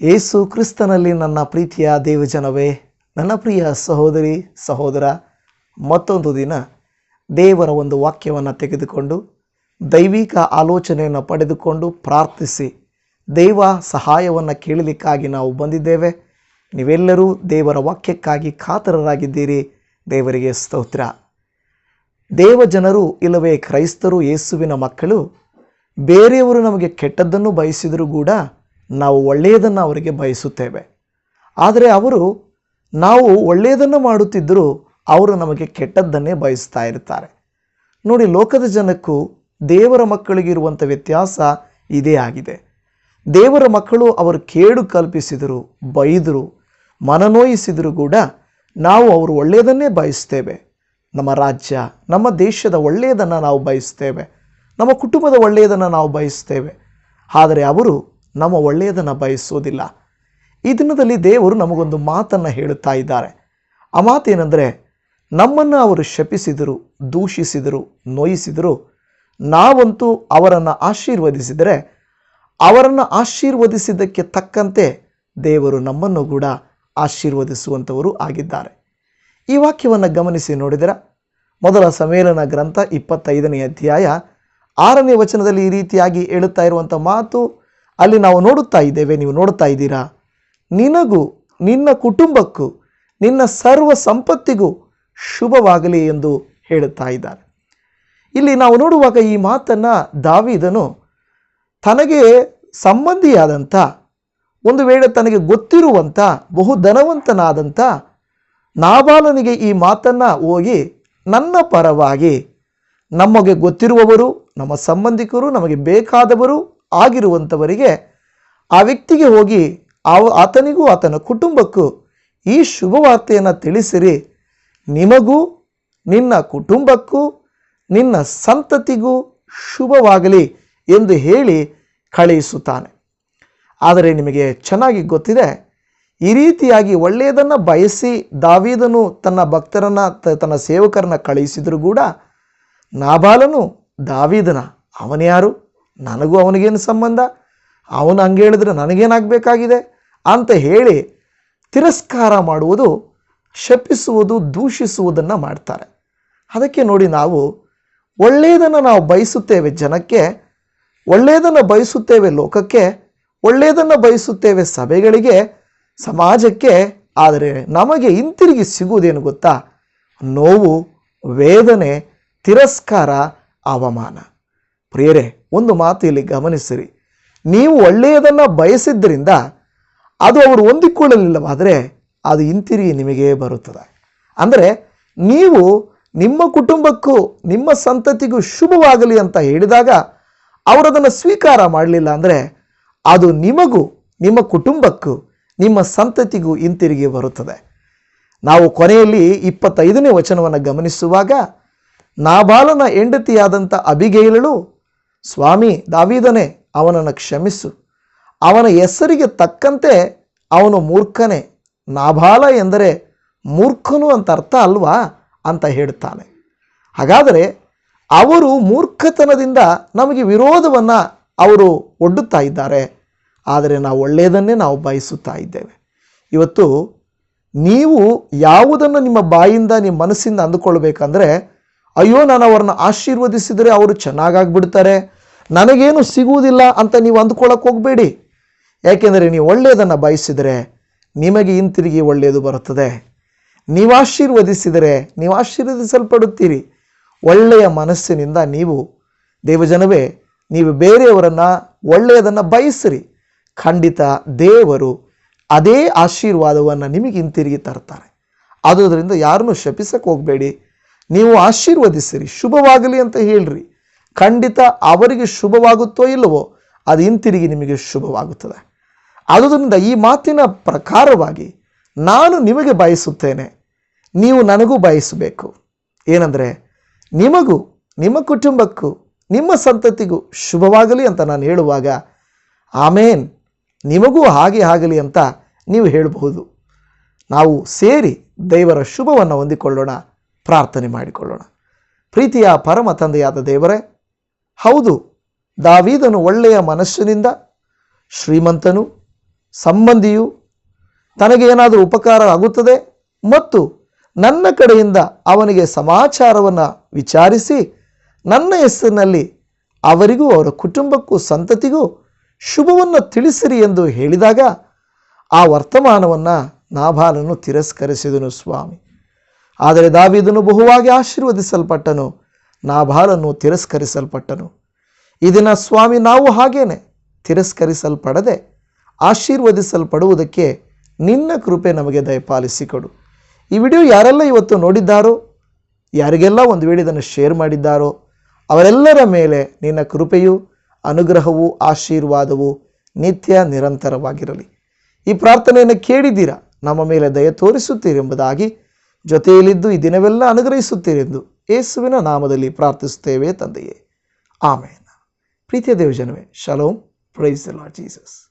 ಏಸು ಕ್ರಿಸ್ತನಲ್ಲಿ ನನ್ನ ಪ್ರೀತಿಯ ದೇವಜನವೇ, ನನ್ನ ಪ್ರಿಯ ಸಹೋದರಿ, ಸಹೋದರ, ಮತ್ತೊಂದು ದಿನ ದೇವರ ಒಂದು ವಾಕ್ಯವನ್ನು ತೆಗೆದುಕೊಂಡು, ದೈವಿಕ ಆಲೋಚನೆಯನ್ನು ಪಡೆದುಕೊಂಡು ಪ್ರಾರ್ಥಿಸಿ, ದೈವ ಸಹಾಯವನ್ನು ಕೇಳಲಿಕ್ಕಾಗಿ ನಾವು ಬಂದಿದ್ದೇವೆ. ನೀವೆಲ್ಲರೂ ದೇವರ ವಾಕ್ಯಕ್ಕಾಗಿ ಕಾತರರಾಗಿದ್ದೀರಿ. ದೇವರಿಗೆ ಸ್ತೋತ್ರ. ದೇವಜನರು ಇಲ್ಲವೇ ಕ್ರೈಸ್ತರು, ಯೇಸುವಿನ ಮಕ್ಕಳು, ಬೇರೆಯವರು ನಮಗೆ ಕೆಟ್ಟದ್ದನ್ನು ಬಯಸಿದರೂ ಕೂಡ ನಾವು ಒಳ್ಳೆಯದನ್ನು ಅವರಿಗೆ ಬಯಸುತ್ತೇವೆ. ಆದರೆ ಅವರು ನಾವು ಒಳ್ಳೆಯದನ್ನು ಮಾಡುತ್ತಿದ್ದರೂ ಅವರು ನಮಗೆ ಕೆಟ್ಟದ್ದನ್ನೇ ಬಯಸ್ತಾ ಇರ್ತಾರೆ. ನೋಡಿ, ಲೋಕದ ಜನಕ್ಕೂ ದೇವರ ಮಕ್ಕಳಿಗಿರುವಂಥ ವ್ಯತ್ಯಾಸ ಇದೇ ಆಗಿದೆ. ದೇವರ ಮಕ್ಕಳು ಅವರು ಕೇಡು ಕಲ್ಪಿಸಿದರು, ಬೈದರು, ಮನನೋಯಿಸಿದರೂ ಕೂಡ ನಾವು ಅವರು ಒಳ್ಳೆಯದನ್ನೇ ಬಯಸ್ತೇವೆ. ನಮ್ಮ ರಾಜ್ಯ, ನಮ್ಮ ದೇಶದ ಒಳ್ಳೆಯದನ್ನು ನಾವು ಬಯಸ್ತೇವೆ. ನಮ್ಮ ಕುಟುಂಬದ ಒಳ್ಳೆಯದನ್ನು ನಾವು ಬಯಸ್ತೇವೆ. ಆದರೆ ಅವರು ನಮ್ಮ ಒಳ್ಳೆಯದನ್ನು ಬಯಸೋದಿಲ್ಲ. ಈ ದಿನದಲ್ಲಿ ದೇವರು ನಮಗೊಂದು ಮಾತನ್ನು ಹೇಳುತ್ತಾ ಇದ್ದಾರೆ. ಆ ಮಾತೇನೆಂದರೆ, ನಮ್ಮನ್ನು ಅವರು ಶಪಿಸಿದರು, ದೂಷಿಸಿದರು, ನೋಯಿಸಿದರು. ನಾವಂತೂ ಅವರನ್ನು ಆಶೀರ್ವದಿಸಿದರೆ, ಅವರನ್ನು ಆಶೀರ್ವದಿಸಿದ್ದಕ್ಕೆ ತಕ್ಕಂತೆ ದೇವರು ನಮ್ಮನ್ನು ಕೂಡ ಆಶೀರ್ವದಿಸುವಂಥವರು ಆಗಿದ್ದಾರೆ. ಈ ವಾಕ್ಯವನ್ನು ಗಮನಿಸಿ ನೋಡಿದರೆ? ಮೊದಲ ಸಮ್ಮೇಳನ ಗ್ರಂಥ ಇಪ್ಪತ್ತೈದನೇ ಅಧ್ಯಾಯ ಆರನೇ ವಚನದಲ್ಲಿ ಈ ರೀತಿಯಾಗಿ ಹೇಳುತ್ತಾ ಇರುವಂಥ ಮಾತು ಅಲ್ಲಿ ನಾವು ನೋಡುತ್ತಾ ಇದ್ದೇವೆ, ನೀವು ನೋಡುತ್ತಾ ಇದ್ದೀರಾ? ನಿನಗೂ, ನಿನ್ನ ಕುಟುಂಬಕ್ಕೂ, ನಿನ್ನ ಸರ್ವ ಸಂಪತ್ತಿಗೂ ಶುಭವಾಗಲಿ ಎಂದು ಹೇಳುತ್ತಾ ಇದ್ದಾರೆ ಇಲ್ಲಿ ನಾವು ನೋಡುವಾಗ ಈ ಮಾತನ್ನು ದಾವಿದನು ತನಗೆ ಸಂಬಂಧಿಯಾದಂಥ, ಒಂದು ವೇಳೆ ತನಗೆ ಗೊತ್ತಿರುವಂಥ ಬಹು ಧನವಂತನಾದಂಥ ನಾಬಾಲನಿಗೆ ಈ ಮಾತನ್ನು ಹೋಗಿ ನನ್ನ ಪರವಾಗಿ ನಮಗೆ ಗೊತ್ತಿರುವವರು, ನಮ್ಮ ಸಂಬಂಧಿಕರು, ನಮಗೆ ಬೇಕಾದವರು ಆಗಿರುವಂಥವರಿಗೆ ಆ ವ್ಯಕ್ತಿಗೆ ಹೋಗಿ ಅವ ಆತನಿಗೂ ಆತನ ಕುಟುಂಬಕ್ಕೂ ಈ ಶುಭವಾರ್ತೆಯನ್ನು ತಿಳಿಸಿರಿ. ನಿಮಗೂ, ನಿನ್ನ ಕುಟುಂಬಕ್ಕೂ, ನಿನ್ನ ಸಂತತಿಗೂ ಶುಭವಾಗಲಿ ಎಂದು ಹೇಳಿ ಕಳುಹಿಸುತ್ತಾನೆ. ಆದರೆ ನಿಮಗೆ ಚೆನ್ನಾಗಿ ಗೊತ್ತಿದೆ, ಈ ರೀತಿಯಾಗಿ ಒಳ್ಳೆಯದನ್ನು ಬಯಸಿ ದಾವೀದನು ತನ್ನ ಭಕ್ತರನ್ನು ತನ್ನ ಸೇವಕರನ್ನ ಕಳುಹಿಸಿದರೂ ಕೂಡ ನಾಬಾಲನು ದಾವೀದನ ಅವನ್ಯಾರು ನನಗೂ ಅವನಿಗೇನು ಸಂಬಂಧ? ಅವನು ಹಂಗೆ ಹೇಳಿದ್ರೆ ನನಗೇನಾಗಬೇಕಾಗಿದೆ? ಅಂತ ಹೇಳಿ ತಿರಸ್ಕಾರ ಮಾಡುವುದು, ಶಪಿಸುವುದು, ದೂಷಿಸುವುದನ್ನು ಮಾಡ್ತಾರೆ. ಅದಕ್ಕೆ ನೋಡಿ ನಾವು ಒಳ್ಳೆಯದನ್ನು ನಾವು ಬಯಸುತ್ತೇವೆ ಜನಕ್ಕೆ ಒಳ್ಳೆಯದನ್ನು ಬಯಸುತ್ತೇವೆ ಲೋಕಕ್ಕೆ ಒಳ್ಳೆಯದನ್ನು ಬಯಸುತ್ತೇವೆ ಸಭೆಗಳಿಗೆ, ಸಮಾಜಕ್ಕೆ, ಆದರೆ ನಮಗೆ ಹಿಂತಿರುಗಿ ಸಿಗುವುದೇನು ಗೊತ್ತಾ? ನೋವು, ವೇದನೆ, ತಿರಸ್ಕಾರ, ಅವಮಾನ. ಪ್ರಿಯರೇ ಒಂದು ಮಾತು ಇಲ್ಲಿ ಗಮನಿಸಿರಿ. ನೀವು ಒಳ್ಳೆಯದನ್ನು ಬಯಸಿದ್ದರಿಂದ ಅದು ಅವರು ಹೊಂದಿಕೊಳ್ಳಲಿಲ್ಲವಾದರೆ ಅದು ಹಿಂತಿರುಗಿ ನಿಮಗೇ ಬರುತ್ತದೆ. ಅಂದರೆ ನೀವು ನಿಮ್ಮ ಕುಟುಂಬಕ್ಕೂ ನಿಮ್ಮ ಸಂತತಿಗೂ ಶುಭವಾಗಲಿ ಅಂತ ಹೇಳಿದಾಗ ಅವರದನ್ನು ಸ್ವೀಕಾರ ಮಾಡಲಿಲ್ಲ ಅಂದರೆ ಅದು ನಿಮಗೂ, ನಿಮ್ಮ ಕುಟುಂಬಕ್ಕೂ, ನಿಮ್ಮ ಸಂತತಿಗೂ ಹಿಂತಿರುಗಿ ಬರುತ್ತದೆ. ನಾವು ಕೊನೆಯಲ್ಲಿ ಇಪ್ಪತ್ತೈದನೇ ವಚನವನ್ನು ಗಮನಿಸುವಾಗ, ನಾಬಾಲನ ಹೆಂಡತಿಯಾದಂಥ ಅಬಿಗೈಲಳು ಸ್ವಾಮಿ ದಾವೀದನೇ, ಅವನನ್ನು ಕ್ಷಮಿಸು. ಅವನ ಹೆಸರಿಗೆ ತಕ್ಕಂತೆ ಅವನು ಮೂರ್ಖನೇ. ನಾಭಾಲ ಎಂದರೆ ಮೂರ್ಖನು ಅಂತ ಅರ್ಥ ಅಲ್ವಾ ಅಂತ ಹೇಳ್ತಾನೆ. ಹಾಗಾದರೆ ಅವರು ಮೂರ್ಖತನದಿಂದ ನಮಗೆ ವಿರೋಧವನ್ನು ಅವರು ಒಡ್ಡುತ್ತಾ ಇದ್ದಾರೆ. ಆದರೆ ನಾವು ಒಳ್ಳೆಯದನ್ನೇ ನಾವು ಬಯಸುತ್ತಾ ಇದ್ದೇವೆ. ಇವತ್ತು ನೀವು ಯಾವುದನ್ನು ನಿಮ್ಮ ಬಾಯಿಂದ, ನಿಮ್ಮ ಮನಸ್ಸಿಂದ ಅಂದುಕೊಳ್ಬೇಕಂದ್ರೆ, ಅಯ್ಯೋ, ನಾನು ಅವರನ್ನು ಆಶೀರ್ವದಿಸಿದರೆ ಅವರು ಚೆನ್ನಾಗಾಗ್ಬಿಡ್ತಾರೆ ನನಗೇನು ಸಿಗುವುದಿಲ್ಲ ಅಂತ ನೀವು ಅಂದ್ಕೊಳ್ಳೋಕೆ ಹೋಗಬೇಡಿ. ಯಾಕೆಂದರೆ ನೀವು ಒಳ್ಳೆಯದನ್ನು ಬಯಸಿದರೆ ನಿಮಗೆ ಹಿಂತಿರುಗಿ ಒಳ್ಳೆಯದು ಬರುತ್ತದೆ. ನೀವು ಆಶೀರ್ವದಿಸಿದರೆ ನೀವು ಆಶೀರ್ವದಿಸಲ್ಪಡುತ್ತೀರಿ. ಒಳ್ಳೆಯ ಮನಸ್ಸಿನಿಂದ ನೀವು ದೇವಜನವೇ, ನೀವು ಬೇರೆಯವರನ್ನು ಒಳ್ಳೆಯದನ್ನು ಬಯಸಿರಿ. ಖಂಡಿತ ದೇವರು ಅದೇ ಆಶೀರ್ವಾದವನ್ನು ನಿಮಗೆ ಹಿಂತಿರುಗಿ ತರ್ತಾರೆ. ಆದುದರಿಂದ ಯಾರನ್ನು ಶಪಿಸಕ್ಕೆ ಹೋಗಬೇಡಿ. ನೀವು ಆಶೀರ್ವದಿಸಿರಿ. ಶುಭವಾಗಲಿ ಅಂತ ಹೇಳ್ರಿ. ಖಂಡಿತ ಅವರಿಗೆ ಶುಭವಾಗುತ್ತೋ ಇಲ್ಲವೋ ಅದು ಹಿಂತಿರುಗಿ ನಿಮಗೆ ಶುಭವಾಗುತ್ತದೆ. ಆದುದರಿಂದ ಈ ಮಾತಿನ ಪ್ರಕಾರವಾಗಿ ನಾನು ನಿಮಗೆ ಬಯಸುತ್ತೇನೆ, ನೀವು ನನಗೂ ಬಯಸಬೇಕು. ಏನಂದರೆ, ನಿಮಗೂ, ನಿಮ್ಮ ಕುಟುಂಬಕ್ಕೂ, ನಿಮ್ಮ ಸಂತತಿಗೂ ಶುಭವಾಗಲಿ ಅಂತ ನಾನು ಹೇಳುವಾಗ, ಆಮೇನ್, ನಿಮಗೂ ಹಾಗೆ ಆಗಲಿ ಅಂತ ನೀವು ಹೇಳಬಹುದು. ನಾವು ಸೇರಿ ದೇವರ ಶುಭವನ್ನು ಹೊಂದಿಕೊಳ್ಳೋಣ, ಪ್ರಾರ್ಥನೆ ಮಾಡಿಕೊಳ್ಳೋಣ. ಪ್ರೀತಿಯ ಪರಮ ತಂದೆಯಾದ ದೇವರೇ ಹೌದು, ದಾವೀದನು ಒಳ್ಳೆಯ ಮನಸ್ಸಿನಿಂದ, ಶ್ರೀಮಂತನು, ಸಂಬಂಧಿಯು, ತನಗೆ ಏನಾದರೂ ಉಪಕಾರ ಆಗುತ್ತದೆ ಮತ್ತು ನನ್ನ ಕಡೆಯಿಂದ ಅವನಿಗೆ ಸಮಾಚಾರವನ್ನು ವಿಚಾರಿಸಿ, ನನ್ನ ಹೆಸರಿನಲ್ಲಿ ಅವರಿಗೂ ಅವರ ಕುಟುಂಬಕ್ಕೂ ಸಂತತಿಗೂ ಶುಭವನ್ನು ತಿಳಿಸಿರಿ ಎಂದು ಹೇಳಿದಾಗ, ಆ ವರ್ತಮಾನವನ್ನು ನಾಭಾಲನು ತಿರಸ್ಕರಿಸಿದನು ಸ್ವಾಮಿ. ಆದರೆ ದಾವಿದನು ಬಹುವಾಗಿ ಆಶೀರ್ವದಿಸಲ್ಪಟ್ಟನು. ನಾಭಾಲನು ತಿರಸ್ಕರಿಸಲ್ಪಟ್ಟನು. ಇದನ್ನು ಸ್ವಾಮಿ ನಾವು ಹಾಗೇನೆ ತಿರಸ್ಕರಿಸಲ್ಪಡದೆ ಆಶೀರ್ವದಿಸಲ್ಪಡುವುದಕ್ಕೆ ನಿನ್ನ ಕೃಪೆ ನಮಗೆ ದಯಪಾಲಿಸಿಕೊಡು. ಈ ವಿಡಿಯೋ ಯಾರೆಲ್ಲ ಇವತ್ತು ನೋಡಿದ್ದಾರೋ, ಯಾರಿಗೆಲ್ಲ ಒಂದು ವೇಳೆ ಇದನ್ನು ಶೇರ್ ಮಾಡಿದ್ದಾರೋ, ಅವರೆಲ್ಲರ ಮೇಲೆ ನಿನ್ನ ಕೃಪೆಯು ಅನುಗ್ರಹವು ಆಶೀರ್ವಾದವು ನಿತ್ಯ ನಿರಂತರವಾಗಿರಲಿ. ಈ ಪ್ರಾರ್ಥನೆಯನ್ನು ಕೇಳಿದ್ದೀರಾ? ನಮ್ಮ ಮೇಲೆ ದಯ ತೋರಿಸುತ್ತೀರೆಂಬುದಾಗಿ ಜೊತೆಯಲ್ಲಿದ್ದು ಈ ದಿನವೆಲ್ಲ ಅನುಗ್ರಹಿಸುತ್ತೀರೆಂದು. ಯೇಸುವಿನ ನಾಮದಲ್ಲಿ ಪ್ರಾರ್ಥಿಸುತ್ತೇವೆ ತಂದೆಯೇ. ಆಮೇನ್. ಪ್ರೀತಿಯ ದೇವಜನವೇ ಶಲೋಮ್. Praise Lord Jesus